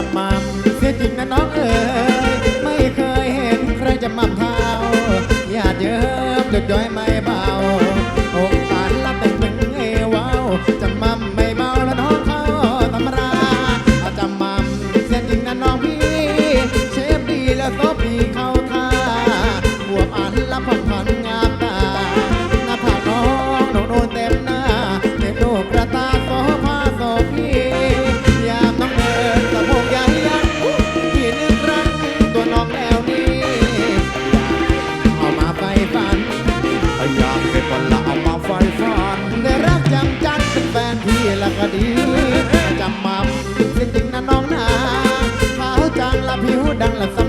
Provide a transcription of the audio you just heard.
จะมัมเสียจริงนะน้องเอ๋ยไม่เคยเห็นใครจะมั่มเท้าญาติเยิ้มหลุดย้อยไม่เบา ละก็ดีจำมั่มจริงๆนะน้องนะขาวจังละผิวดังละ